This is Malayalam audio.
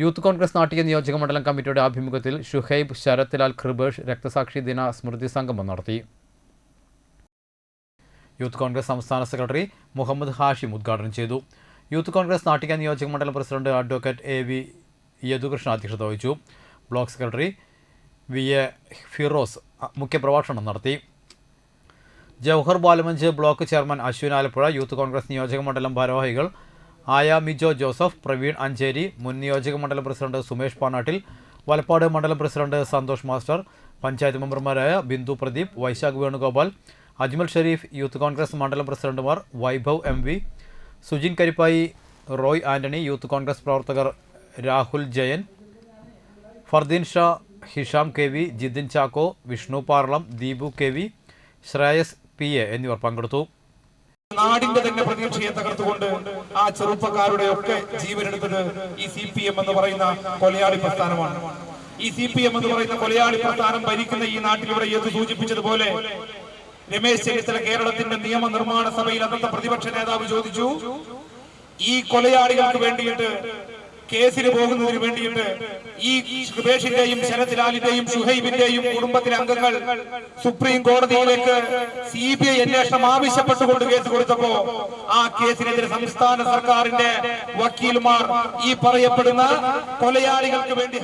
യൂത്ത് കോൺഗ്രസ് നാട്ടിക നിയോജക മണ്ഡലം കമ്മിറ്റിയുടെ ആഭിമുഖ്യത്തിൽ ഷുഹൈബ് ശരത് ലാൽ ഖൃബേഷ് രക്തസാക്ഷി ദിന സ്മൃതി സംഗമം നടത്തി. യൂത്ത് കോൺഗ്രസ് സംസ്ഥാന സെക്രട്ടറി മുഹമ്മദ് ഹാഷിം ഉദ്ഘാടനം ചെയ്തു. യൂത്ത് കോൺഗ്രസ് നാട്ടിക നിയോജക മണ്ഡലം president advocate A V Yadukrishna അധ്യക്ഷത വഹിച്ചു. Block secretary V A Firoz മുഖ്യപ്രഭാഷണം നടത്തി. Jawahar Balamanch block chairman Ashwin Alappuzha youth Congress നിയോജക മണ്ഡലം ഭാരവാഹികൾ ആയ മിജോ ജോസഫ് പ്രവീൺ അഞ്ചേരി മുൻ നിയോജക മണ്ഡലം പ്രസിഡന്റ് സുമേഷ് പാനാട്ടിൽ വലപ്പാട് മണ്ഡലം പ്രസിഡന്റ് സന്തോഷ് മാസ്റ്റർ പഞ്ചായത്ത് മെമ്പർമാരായ ബിന്ദു പ്രദീപ് വൈശാഖ് വേണുഗോപാൽ അജ്മൽ ഷെരീഫ് യൂത്ത് കോൺഗ്രസ് മണ്ഡലം പ്രസിഡന്റുമാർ Vaibhav M V Sujin Karippayi Roy Antony youth Congress പ്രവർത്തകർ Rahul Jayan Fardeen Shah Hisham K V Jithin Chacko Vishnu Parlam Deepu K V Sreyas P A എന്നിവർ പങ്കെടുത്തു. നാടിന്റെ തന്നെ പ്രതീക്ഷയെ തകർത്തുകൊണ്ട് ആ ചെറുപ്പക്കാരുടെ ഒക്കെ ജീവനെടുത്തത് ഈ സി പി എം എന്ന് പറയുന്ന കൊലയാളി പ്രസ്ഥാനമാണ്. ഈ സി പി എം എന്ന് പറയുന്ന കൊലയാളി പ്രസ്ഥാനം ഭരിക്കുന്ന ഈ നാട്ടിലൂടെ ഏത് സൂചിപ്പിച്ചതുപോലെ രമേശ് ചെന്നിത്തല കേരളത്തിന്റെ നിയമനിർമ്മാണ സഭയിൽ അന്നത്തെ പ്രതിപക്ഷ നേതാവ് ചോദിച്ചു ഈ കൊലയാളികൾക്ക് വേണ്ടിയിട്ട് കേസിന് പോകുന്നതിന് വേണ്ടിയിട്ട് ഈ കൃപേഷിന്റെയും ശരത്ലാലിന്റെയും ഷുഹൈബിന്റെയും കുടുംബത്തിലെ അംഗങ്ങൾ സുപ്രീം കോടതിയിലേക്ക് സി ബി ഐ അന്വേഷണം ആവശ്യപ്പെട്ടുകൊണ്ട് കേസ് കൊടുത്തപ്പോ ആ കേസിനെതിരെ സംസ്ഥാന സർക്കാരിന്റെ വക്കീൽമാർ ഈ പറയപ്പെടുന്ന കൊലയാളികൾക്ക് വേണ്ടി